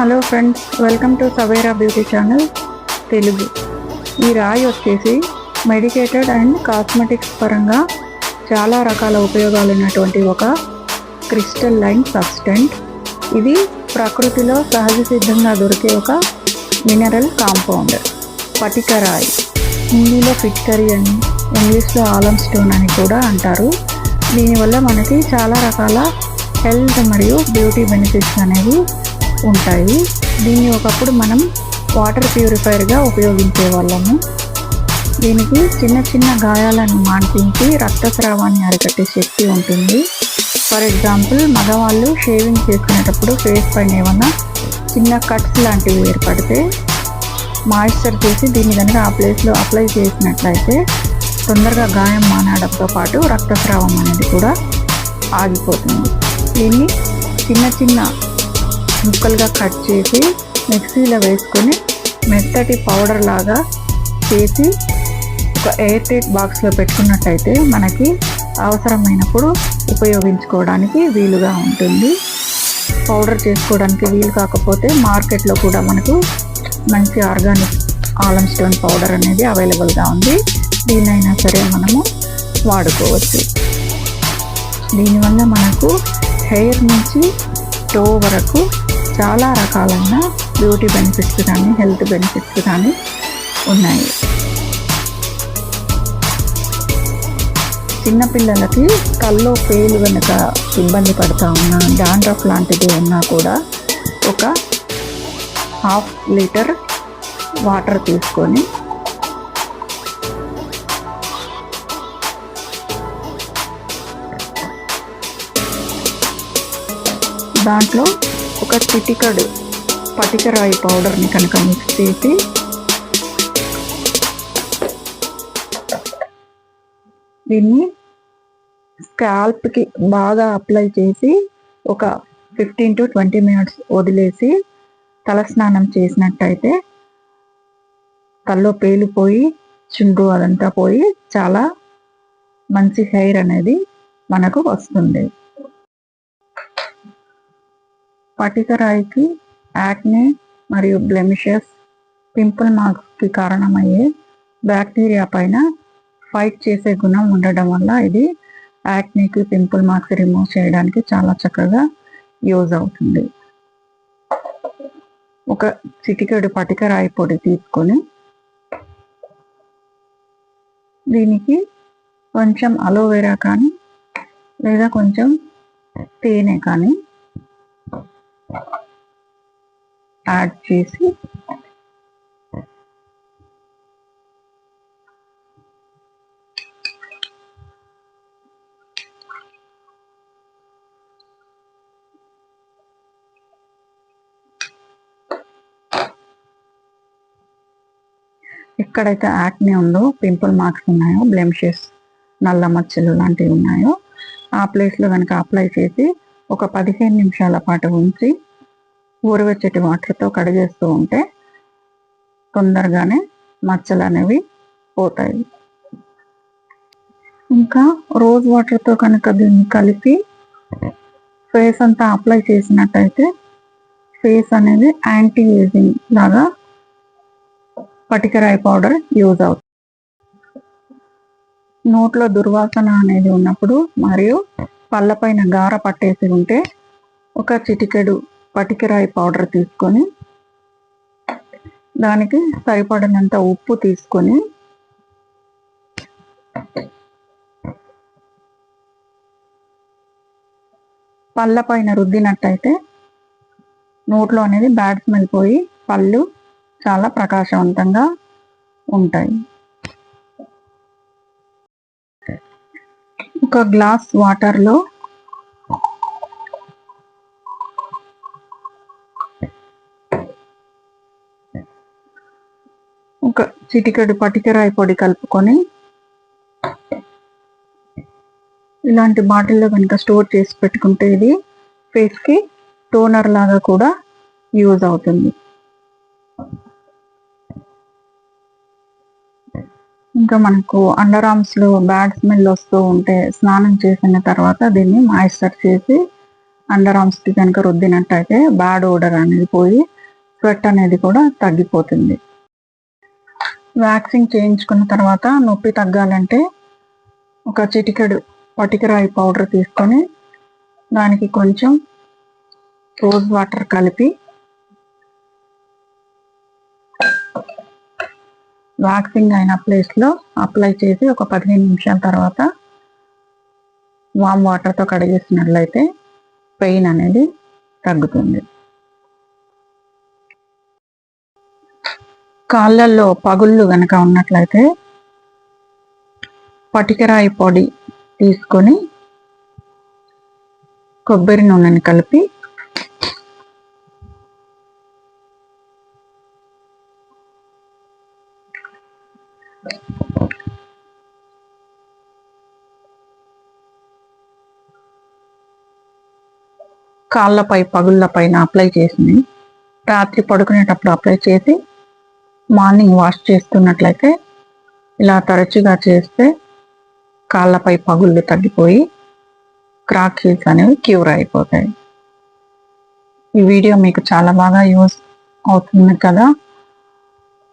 Hello friends welcome to Savera beauty channel Telugu. ఈ రాయి వచ్చేసి మెడికేటెడ్ అండ్ కాస్మెటిక్స్ పరంగా చాలా రకాల ఉపయోగాలు ఉన్నటువంటి ఒక క్రిస్టల్ లైన్ సబ్స్టెంట్. ఇది ప్రకృతిలో సహజ సిద్ధంగా దొరికే ఒక మినరల్ కాంపౌండ్ పటిక రాయి. హిందీలో ఫిట్కరీ అని ఇంగ్లీష్లో ఆలం స్టోన్ అని కూడా అంటారు. దీనివల్ల మనకి చాలా రకాల హెల్త్ మరియు బ్యూటీ బెనిఫిట్స్ అనేవి ఉంటాయి. దీన్ని ఒకప్పుడు మనం వాటర్ ప్యూరిఫైర్గా ఉపయోగించే వాళ్ళము. దీనికి చిన్న చిన్న గాయాలను మాన్పించి రక్తస్రావాన్ని అరికట్టే శక్తి ఉంటుంది. ఫర్ ఎగ్జాంపుల్ మగవాళ్ళు షేవింగ్ చేసుకునేటప్పుడు ఫేస్ పైన ఏమన్నా చిన్న కట్స్ లాంటివి ఏర్పడితే మాయిశ్చర్ చేసి దీన్ని కనుక ఆ ప్లేస్లో అప్లై చేసినట్లయితే తొందరగా గాయం మానడంతో పాటు రక్తస్రావం అనేది కూడా ఆగిపోతుంది. దీన్ని చిన్న చిన్న ముక్కలుగా కట్ చేసి మిక్సీలో వేసుకొని మెత్తటి పౌడర్ లాగా చేసి ఒక ఎయిర్ టైట్ బాక్స్లో పెట్టుకున్నట్టయితే మనకి అవసరమైనప్పుడు ఉపయోగించుకోవడానికి వీలుగా ఉంటుంది. పౌడర్ చేసుకోవడానికి వీలు కాకపోతే మార్కెట్లో కూడా మనకు మంచి ఆర్గానిక్ ఆలం స్టోన్ పౌడర్ అనేది అవైలబుల్గా ఉంది. దీనైనా సరే మనము వాడుకోవచ్చు. దీనివల్ల మనకు హెయిర్ నుంచి టో వరకు చాలా రకాలైన బ్యూటీ బెనిఫిట్స్ కానీ హెల్త్ బెనిఫిట్స్ కానీ ఉన్నాయి. చిన్నపిల్లలకి కల్లో పేలు వెనుక ఇబ్బంది పడుతూ ఉన్నా డాండ్రఫ్ లాంటిది ఉన్నా కూడా ఒక హాఫ్ లీటర్ వాటర్ తీసుకొని దాంట్లో ఒక చిటికడు పటికరాయి పౌడర్ని కనుక మిక్స్ చేసి దీన్ని స్కాల్ప్కి బాగా అప్లై చేసి ఒక ఫిఫ్టీన్ టు ట్వంటీ మినిట్స్ వదిలేసి తలస్నానం చేసినట్టయితే తల్లో పేలిపోయి చుండ్రు అదంతా పోయి చాలా మంచి హెయిర్ అనేది మనకు వస్తుంది. పటికరాయికి యాక్నే మరియు బ్లెమిషెస్ పింపుల్ మార్క్స్కి కారణమయ్యే బ్యాక్టీరియా పైన ఫైట్ చేసే గుణం ఉండడం వల్ల ఇది యాక్నేకి పింపుల్ మార్క్స్ రిమూవ్ చేయడానికి చాలా చక్కగా యూజ్ అవుతుంది. ఒక చిటికెడు పటికరాయి పొడి తీసుకొని దీనికి కొంచెం అలోవెరా కానీ లేదా కొంచెం తేనె కానీ యాడ్ చేసి ఎక్కడైతే యాక్నే ఉందో పింపుల్ మార్క్స్ ఉన్నాయో బ్లెమ్షెస్ నల్ల మచ్చలు లాంటివి ఉన్నాయో ఆ ప్లేస్లో కనుక అప్లై చేసి ఒక పదిహేను నిమిషాల పాటు ఉంచి ఊరవెచ్చటి వాటర్తో కడిగేస్తూ ఉంటే తొందరగానే మచ్చలు అనేవి పోతాయి. ఇంకా రోజ్ వాటర్తో కనుక దీన్ని కలిపి ఫేస్ అంతా అప్లై చేసినట్టయితే ఫేస్ అనేది యాంటీ ఏజింగ్ లాగా పటికరాయి పౌడర్ యూజ్ అవుతుంది. నోట్లో దుర్వాసన అనేది ఉన్నప్పుడు మరియు పళ్ళపైన గార పట్టేసి ఉంటే ఒక చిటికెడు పటికరాయి పౌడర్ తీసుకొని దానికి సరిపడినంత ఉప్పు తీసుకొని పళ్ళ పైన రుద్దినట్టయితే నోట్లో అనేది బ్యాడ్ స్మెల్ పోయి పళ్ళు చాలా ప్రకాశవంతంగా ఉంటాయి. ఒక గ్లాస్ వాటర్లో ఒక చిటికెడు పటికరాయి పొడి కలుపుకొని ఇలాంటి బాటిల్లో కనుక స్టోర్ చేసి పెట్టుకుంటే ఇది ఫేస్కి టోనర్ లాగా కూడా యూజ్ అవుతుంది. ఇంకా మనకు అండర్ ఆర్మ్స్లో బ్యాడ్ స్మెల్ వస్తూ ఉంటే స్నానం చేసిన తర్వాత దీన్ని మాయిశ్చర్ చేసి అండర్ ఆర్మ్స్కి కనుక రుద్దినట్టయితే బ్యాడ్ ఓడర్ అనేది పోయి స్వెట్ అనేది కూడా తగ్గిపోతుంది. వ్యాక్సింగ్ చేయించుకున్న తర్వాత నొప్పి తగ్గాలంటే ఒక చిటికెడు పటికరాయి పౌడర్ తీసుకొని దానికి కొంచెం రోజ్ వాటర్ కలిపి వ్యాక్సింగ్ అయిన ప్లేస్లో అప్లై చేసి ఒక పదిహేను నిమిషాల తర్వాత వామ్ వాటర్తో కడిగేసినట్లయితే పెయిన్ అనేది తగ్గుతుంది. కాళ్ళల్లో పగుళ్ళు కనుక ఉన్నట్లయితే పటికరాయి పొడి తీసుకొని కొబ్బరి నూనెని కలిపి కాళ్ళపై పగుళ్ళ పైన అప్లై చేసింది. రాత్రి పడుకునేటప్పుడు అప్లై చేసి మార్నింగ్ వాష్ చేస్తున్నట్లయితే ఇలా తరచుగా చేస్తే కాళ్ళపై పగుళ్ళు తగ్గిపోయి క్రాక్ హీల్స్ అనేవి క్యూర్ అయిపోతాయి. ఈ వీడియో మీకు చాలా బాగా యూజ్ అవుతుంది కదా.